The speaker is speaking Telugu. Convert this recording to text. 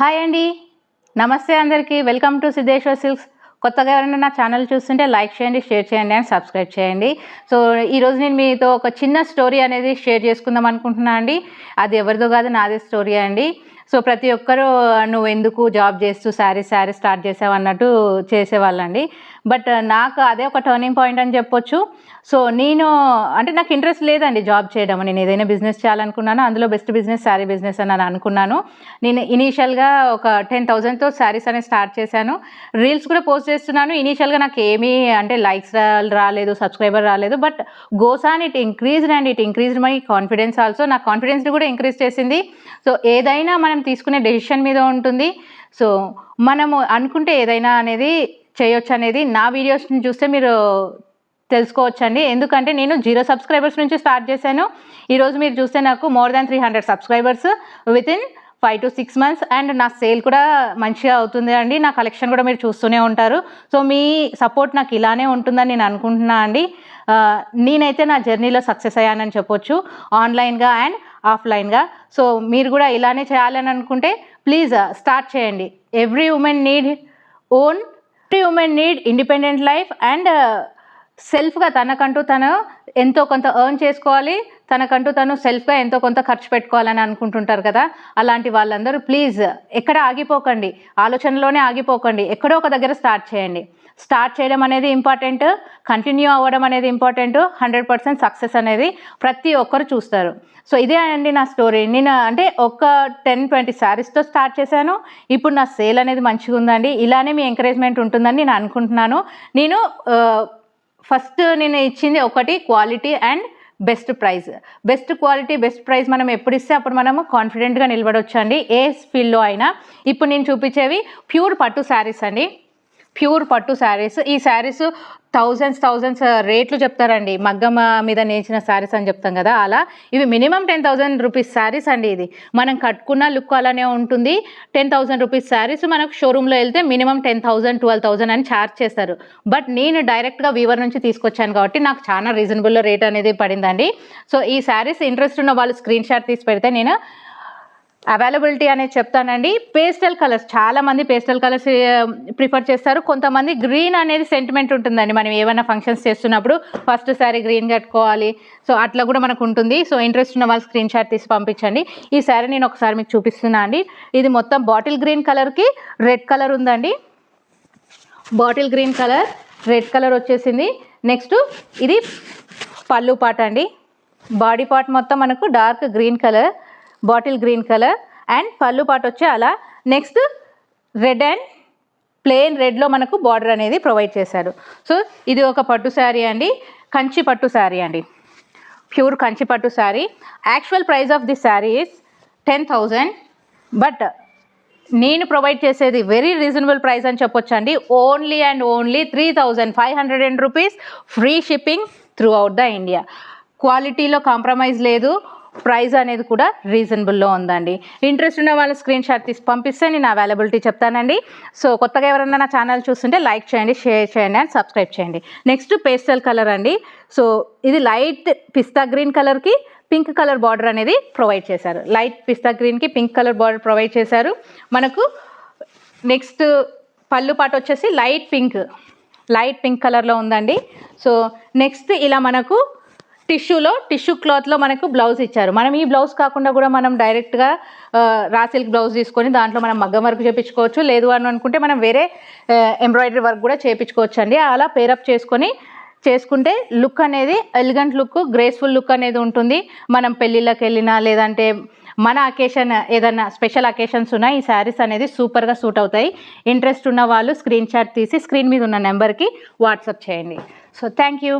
హాయ్ అండి. నమస్తే అందరికీ. Welcome to Siddheshwar Silks. కొత్తగా ఎవరైనా నా ఛానల్ చూస్తుంటే లైక్ చేయండి షేర్ చేయండి అండ్ సబ్స్క్రైబ్ చేయండి. సో ఈరోజు నేను మీతో ఒక చిన్న స్టోరీ అనేది షేర్ చేసుకుందాం అనుకుంటున్నాను అండి. అది ఎవరిదో కాదు నాదే స్టోరీ అండి. సో ప్రతి ఒక్కరూ నువ్వు ఎందుకు జాబ్ చేస్తూ శారీ శారీ స్టార్ట్ చేసావు అన్నట్టు చేసేవాళ్ళండి. బట్ నాకు అదే ఒక టర్నింగ్ పాయింట్ అని చెప్పొచ్చు. సో నేను అంటే నాకు ఇంట్రెస్ట్ లేదండి జాబ్ చేయడం నేను ఏదైనా బిజినెస్ చేయాలనుకున్నాను అందులో బెస్ట్ బిజినెస్ శారీ బిజినెస్ అని నేను అనుకున్నాను. నేను ఇనీషియల్గా ఒక టెన్ థౌజండ్తో శారీస్ అనేది స్టార్ట్ చేశాను. రీల్స్ కూడా పోస్ట్ చేస్తున్నాను. ఇనీషియల్గా నాకు ఏమీ అంటే లైక్స్ రాలేదు సబ్స్క్రైబర్ రాలేదు. But goes on it increased and it increased my confidence also. నా కాన్ఫిడెన్స్ని కూడా ఇంక్రీజ్ చేసింది. సో ఏదైనా మనం తీసుకునే డెసిషన్ మీద ఉంటుంది. సో మనము అనుకుంటే ఏదైనా అనేది చేయొచ్చు అనేది నా వీడియోస్ని చూస్తే మీరు తెలుసుకోవచ్చండి. ఎందుకంటే నేను జీరో సబ్స్క్రైబర్స్ నుంచి స్టార్ట్ చేశాను. ఈరోజు మీరు చూస్తే నాకు more than three hundred subscribers with in five to six months and నా సేల్ కూడా మంచిగా అవుతుంది అండి. నా కలెక్షన్ కూడా మీరు చూస్తూనే ఉంటారు. సో మీ సపోర్ట్ నాకు ఇలానే ఉంటుందని నేను అనుకుంటున్నా అండి. నేనైతే నా జర్నీలో సక్సెస్ అయ్యానని చెప్పొచ్చు. ఆన్లైన్గా అండ్ ఆఫ్లైన్గా సో మీరు కూడా ఇలానే చేయాలని అనుకుంటే ప్లీజ్ స్టార్ట్ uh, చేయండి. Every women need own every women need independent life and సెల్ఫ్గా తనకంటూ తను ఎంతో కొంత ఎర్న్ చేసుకోవాలి. తనకంటూ తను సెల్ఫ్గా ఎంతో కొంత ఖర్చు పెట్టుకోవాలని అనుకుంటుంటారు కదా? అలాంటి వాళ్ళందరూ ప్లీజ్ ఎక్కడ ఆగిపోకండి. ఆలోచనలోనే ఆగిపోకండి. ఎక్కడో ఒక దగ్గర స్టార్ట్ చేయండి. స్టార్ట్ చేయడం అనేది ఇంపార్టెంట్ కంటిన్యూ అవ్వడం అనేది ఇంపార్టెంట్ హండ్రెడ్ పర్సెంట్ సక్సెస్ అనేది ప్రతి ఒక్కరు చూస్తారు. సో ఇదే అండి నా స్టోరీ నేను అంటే ఒక టెన్ ట్వంటీ శారీస్తో స్టార్ట్ చేశాను. ఇప్పుడు నా సేల్ అనేది మంచిగా ఉందండి. ఇలానే మీ ఎంకరేజ్మెంట్ ఉంటుందని నేను అనుకుంటున్నాను. నేను uh, ఫస్ట్ నేను ఇచ్చింది ఒకటి quality and best price best quality best price మనం ఎప్పుడు ఇస్తే అప్పుడు మనము కాన్ఫిడెంట్గా నిలబడవచ్చు అండి ఏ ఫీల్డ్లో అయినా. ఇప్పుడు నేను చూపించేవి ప్యూర్ పట్టు శారీస్ అండి. ప్యూర్ పట్టు శారీస్. ఈ శారీస్ థౌజండ్స్ థౌజండ్స్ రేట్లు చెప్తారండి. మగ్గమ మీద నేర్చిన శారీస్ అని చెప్తాం కదా అలా. ఇవి minimum ten thousand rupees saris అండి ఇది. మనం కట్టుకున్న లుక్ అలానే ఉంటుంది. టెన్ థౌజండ్ రూపీస్ శారీస్ మనకు షోరూంలో వెళ్తే minimum ten thousand twelve thousand అని ఛార్జ్ చేస్తారు. బట్ నేను డైరెక్ట్గా వీవర్ నుంచి తీసుకొచ్చాను కాబట్టి నాకు చాలా రీజనబుల్ రేట్ అనేది పడిందండి. సో ఈ శారీస్ ఇంట్రెస్ట్ ఉన్న వాళ్ళు స్క్రీన్ షాట్ తీసి పెడితే నేను అవైలబిలిటీ అనేది చెప్తానండి. పేస్టల్ కలర్స్ చాలా మంది పేస్టల్ కలర్స్ ప్రిఫర్ చేస్తారు. కొంతమంది గ్రీన్ అనేది సెంటిమెంట్ ఉంటుందండి. మనం ఏమైనా ఫంక్షన్స్ చేస్తున్నప్పుడు ఫస్ట్ శారీ గ్రీన్ కట్టుకోవాలి. సో అట్లా కూడా మనకు ఉంటుంది. సో ఇంట్రెస్ట్ ఉన్న వాళ్ళు స్క్రీన్ షాట్ తీసి పంపించండి. ఈ శారీ నేను ఒకసారి మీకు చూపిస్తున్నా అండి. ఇది మొత్తం బాటిల్ గ్రీన్ కలర్కి రెడ్ కలర్ ఉందండి. Bottle green colour red colour వచ్చేసింది. నెక్స్ట్ ఇది పళ్ళు పాట అండి. బాడీ పార్ట్ మొత్తం మనకు dark green colour bottle green colour and పళ్ళు పాట వచ్చి అలా నెక్స్ట్ రెడ్ అండ్ ప్లెయిన్ రెడ్లో మనకు బార్డర్ అనేది ప్రొవైడ్ చేశారు. సో ఇది ఒక పట్టు శారీ అండి. కంచి పట్టు శారీ అండి. ప్యూర్ కంచి పట్టు sari. Actual price of this sari is ten thousand but నేను ప్రొవైడ్ చేసేది వెరీ రీజనబుల్ ప్రైస్ అని చెప్పొచ్చు అండి. Only and only three thousand five hundred and rupees free shipping throughout the India క్వాలిటీలో కాంప్రమైజ్ లేదు. ప్రైస్ అనేది కూడా రీజనబుల్లో ఉందండి. ఇంట్రెస్ట్ ఉన్న వాళ్ళ స్క్రీన్ షాట్ తీసి పంపిస్తే నేను అవైలబిలిటీ చెప్తానండి. సో కొత్తగా ఎవరైనా నా ఛానల్ చూస్తుంటే లైక్ చేయండి షేర్ చేయండి అండ్ సబ్స్క్రైబ్ చేయండి. నెక్స్ట్ పేస్టల్ కలర్ అండి. సో ఇది లైట్ పిస్తా గ్రీన్ కలర్కి పింక్ కలర్ బార్డర్ అనేది ప్రొవైడ్ చేశారు. లైట్ పిస్తా గ్రీన్కి పింక్ కలర్ బార్డర్ ప్రొవైడ్ చేశారు. మనకు నెక్స్ట్ పళ్ళు పాట వచ్చేసి లైట్ పింక్ లైట్ పింక్ కలర్లో ఉందండి. సో నెక్స్ట్ ఇలా మనకు టిష్యూలో టిష్యూ క్లాత్లో మనకు బ్లౌజ్ ఇచ్చారు. మనం ఈ బ్లౌజ్ కాకుండా కూడా మనం డైరెక్ట్గా రా సిల్క్ బ్లౌజ్ తీసుకొని దాంట్లో మనం మగ్గం వర్క్ చేయించుకోవచ్చు లేదు అని అనుకుంటే మనం వేరే ఎంబ్రాయిడరీ వర్క్ కూడా చేయించుకోవచ్చు అండి అలా పేరప్ చేసుకొని చేసుకుంటే లుక్ అనేది ఎలిగెంట్ లుక్ గ్రేస్ఫుల్ లుక్ అనేది ఉంటుంది. మనం పెళ్ళిళ్ళకి వెళ్ళినా లేదంటే మన అకేషన్ ఏదైనా స్పెషల్ అకేషన్స్ ఉన్నా ఈ శారీస్ అనేది సూపర్గా సూట్ అవుతాయి. ఇంట్రెస్ట్ ఉన్న వాళ్ళు స్క్రీన్ షాట్ తీసి స్క్రీన్ మీద ఉన్న నెంబర్కి వాట్సాప్ చేయండి. So thank you.